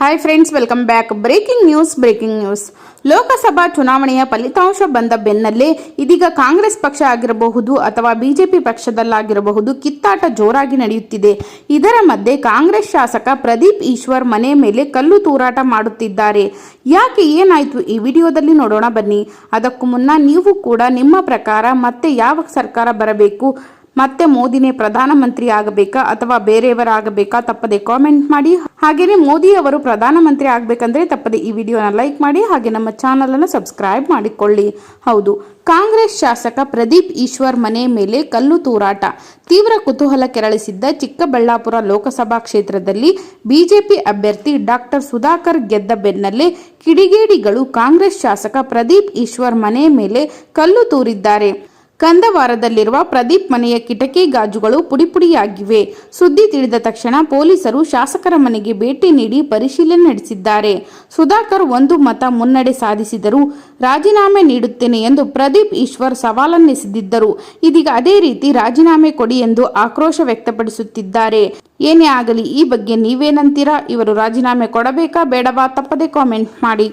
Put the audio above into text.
Hi friends welcome back breaking news breaking news Lok Sabha ಚುನಾವಣೆಯ ಫಲಿತಾಂಶ ಬಂದ ಬೆನ್ನಲ್ಲೇ ಇದೀಗ ಕಾಂಗ್ರೆಸ್ ಪಕ್ಷ ಆಗಿರಬಹುದು ಅಥವಾ ಬಿಜೆಪಿ ಪಕ್ಷದಲ್ಲಾಗಿರಬಹುದು ಕಿತ್ತಾಟ ಜೋರಾಗಿ ನಡೆಯುತ್ತಿದೆ. ಇದರ ಮಧ್ಯೆ ಕಾಂಗ್ರೆಸ್ ಶಾಸಕ ಪ್ರದೀಪ್ ಈಶ್ವರ್ ಮನೆ ಮೇಲೆ ಕಲ್ಲು ತೂರಾಟ ಮಾಡುತ್ತಿದ್ದಾರೆ. ಯಾಕೆ ಏನಾಯಿತು ಈ ವಿಡಿಯೋದಲ್ಲಿ ನೋಡೋಣ ಬನ್ನಿ. ಅದಕ್ಕೂ ಮುನ್ನ ನೀವು ಕೂಡ ನಿಮ್ಮ ಪ್ರಕಾರ ಮತ್ತೆ ಯಾವ ಸರ್ಕಾರ ಬರಬೇಕು? ಮತ್ತೆ ಮೋದಿನೇ ಪ್ರಧಾನಮಂತ್ರಿ ಆಗಬೇಕಾ ಅಥವಾ ಬೇರೆಯವರಾಗಬೇಕಾ ತಪ್ಪದೆ ಕಾಮೆಂಟ್ ಮಾಡಿ. ಹಾಗೇನೆ ಮೋದಿ ಅವರು ಪ್ರಧಾನಮಂತ್ರಿ ಆಗಬೇಕಂದ್ರೆ ತಪ್ಪದೆ ಈ ವಿಡಿಯೋನ ಲೈಕ್ ಮಾಡಿ ಹಾಗೆ ನಮ್ಮ ಚಾನಲ್ ಅನ್ನು ಸಬ್ಸ್ಕ್ರೈಬ್ ಮಾಡಿಕೊಳ್ಳಿ. ಹೌದು, ಕಾಂಗ್ರೆಸ್ ಶಾಸಕ ಪ್ರದೀಪ್ ಈಶ್ವರ್ ಮನೆ ಮೇಲೆ ಕಲ್ಲು ತೂರಾಟ. ತೀವ್ರ ಕುತೂಹಲ ಕೆರಳಿಸಿದ್ದ ಚಿಕ್ಕಬಳ್ಳಾಪುರ ಲೋಕಸಭಾ ಕ್ಷೇತ್ರದಲ್ಲಿ ಬಿಜೆಪಿ ಅಭ್ಯರ್ಥಿ ಡಾಕ್ಟರ್ ಸುಧಾಕರ್ ಗೆದ್ದ ಬೆನ್ನಲ್ಲೇ ಕಿಡಿಗೇಡಿಗಳು ಕಾಂಗ್ರೆಸ್ ಶಾಸಕ ಪ್ರದೀಪ್ ಈಶ್ವರ್ ಮನೆ ಮೇಲೆ ಕಲ್ಲು ತೂರಿದ್ದಾರೆ. ಕಂದವಾರದಲ್ಲಿರುವ ಪ್ರದೀಪ್ ಮನೆಯ ಕಿಟಕಿ ಗಾಜುಗಳು ಪುಡಿಪುಡಿಯಾಗಿವೆ. ಸುದ್ದಿ ತಿಳಿದ ತಕ್ಷಣ ಪೊಲೀಸರು ಶಾಸಕರ ಮನೆಗೆ ಭೇಟಿ ನೀಡಿ ಪರಿಶೀಲನೆ ನಡೆಸಿದ್ದಾರೆ. ಸುಧಾಕರ್ ಒಂದು ಮತ ಮುನ್ನಡೆ ಸಾಧಿಸಿದರು ರಾಜೀನಾಮೆ ನೀಡುತ್ತೇನೆ ಎಂದು ಪ್ರದೀಪ್ ಈಶ್ವರ್ ಸವಾಲನ್ನೆಸೆದಿದ್ದರು. ಇದೀಗ ಅದೇ ರೀತಿ ರಾಜೀನಾಮೆ ಕೊಡಿ ಎಂದು ಆಕ್ರೋಶ ವ್ಯಕ್ತಪಡಿಸುತ್ತಿದ್ದಾರೆ. ಏನೇ ಆಗಲಿ, ಈ ಬಗ್ಗೆ ನೀವೇನಂತೀರಾ? ಇವರು ರಾಜೀನಾಮೆ ಕೊಡಬೇಕಾ, ಬೇಡವಾ? ತಪ್ಪದೆ ಕಾಮೆಂಟ್ ಮಾಡಿ.